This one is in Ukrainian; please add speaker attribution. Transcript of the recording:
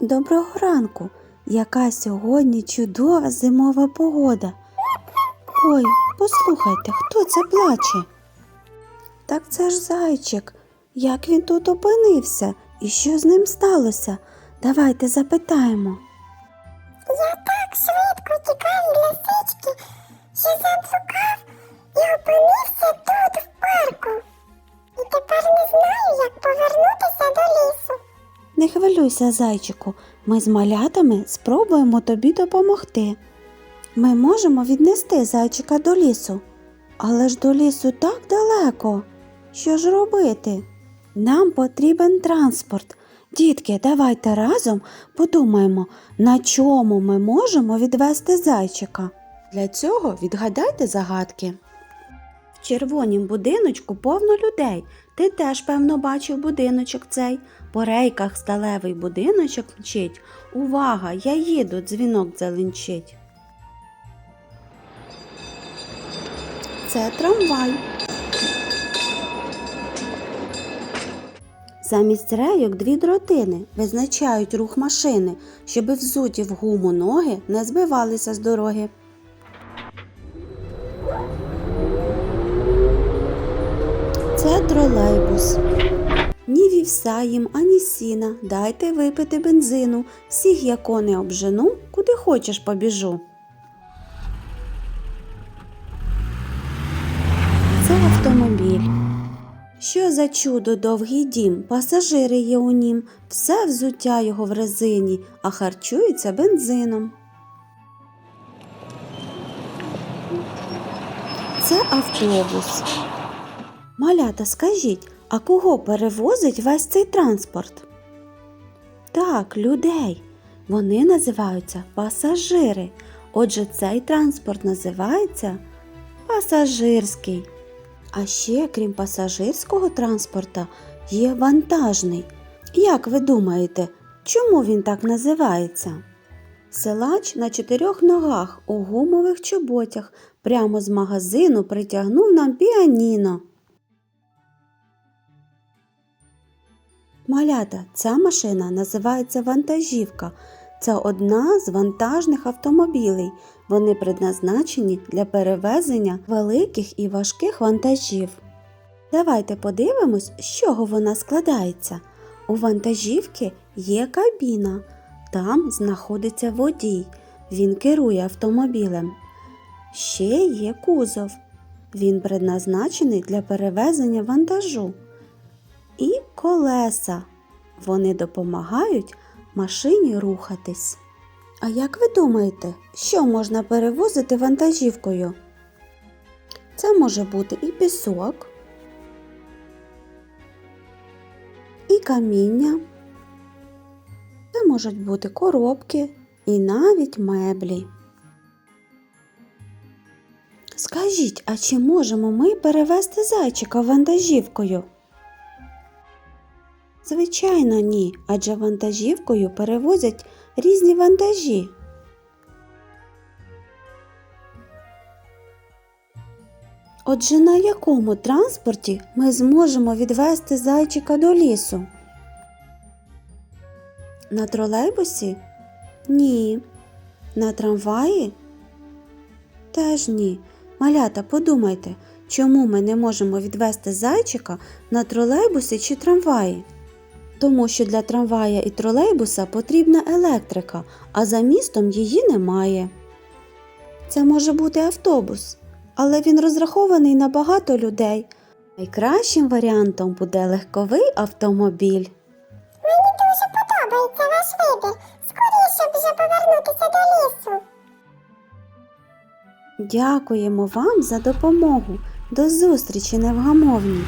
Speaker 1: Доброго ранку. Яка сьогодні чудова зимова погода. Ой, послухайте, хто це плаче? Так це ж зайчик. Як він тут опинився і що з ним сталося? Давайте запитаємо.
Speaker 2: Я так швидко тікав з лисички, що заблукав і опинився тут, в парку. Не
Speaker 1: хвилюйся, зайчику, ми з малятами спробуємо тобі допомогти. Ми можемо віднести зайчика до лісу, але ж до лісу так далеко. Що ж робити? Нам потрібен транспорт. Дітки, давайте разом подумаємо, на чому ми можемо відвести зайчика. Для цього відгадайте загадки. В червонім будиночку повно людей. Ти теж, певно, бачив будиночок цей. По рейках сталевий будиночок мчить. Увага, я їду, дзвінок залинчить. Це трамвай. Замість рейок дві дротини визначають рух машини, щоби взуті в гуму ноги не збивалися з дороги. Тролейбус. Ні вівса їм, ані сіна, дайте випити бензину, всіх я коней обжену, куди хочеш побіжу. Це автомобіль. Що за чудо довгий дім, пасажири є у нім, все взуття його в резині, а харчується бензином. Це автобус. Малята, скажіть, а кого перевозить весь цей транспорт? Так, людей. Вони називаються пасажири. Отже, цей транспорт називається пасажирський. А ще, крім пасажирського транспорта, є вантажний. Як ви думаєте, чому він так називається? Силач на чотирьох ногах у гумових чоботях прямо з магазину притягнув нам піаніно. Малята, ця машина називається вантажівка. Це одна з вантажних автомобілей. Вони предназначені для перевезення великих і важких вантажів. Давайте подивимось, з чого вона складається. У вантажівки є кабіна. Там знаходиться водій. Він керує автомобілем. Ще є кузов. Він предназначений для перевезення вантажу. І колеса. Вони допомагають машині рухатись. А як ви думаєте, що можна перевозити вантажівкою? Це може бути і пісок, і каміння. Це можуть бути коробки і навіть меблі. Скажіть, а чи можемо ми перевезти зайчика вантажівкою? Звичайно, ні, адже вантажівкою перевозять різні вантажі. Отже, на якому транспорті ми зможемо відвести зайчика до лісу? На тролейбусі? Ні. На трамваї? Теж ні. Малята, подумайте, чому ми не можемо відвести зайчика на тролейбусі чи трамваї? Тому що для трамвая і тролейбуса потрібна електрика, а за містом її немає. Це може бути автобус, але він розрахований на багато людей. Найкращим варіантом буде легковий автомобіль.
Speaker 2: Мені дуже подобається ваш вибір. Скоріше б вже повернутися до лісу.
Speaker 1: Дякуємо вам за допомогу. До зустрічі, невгамовні!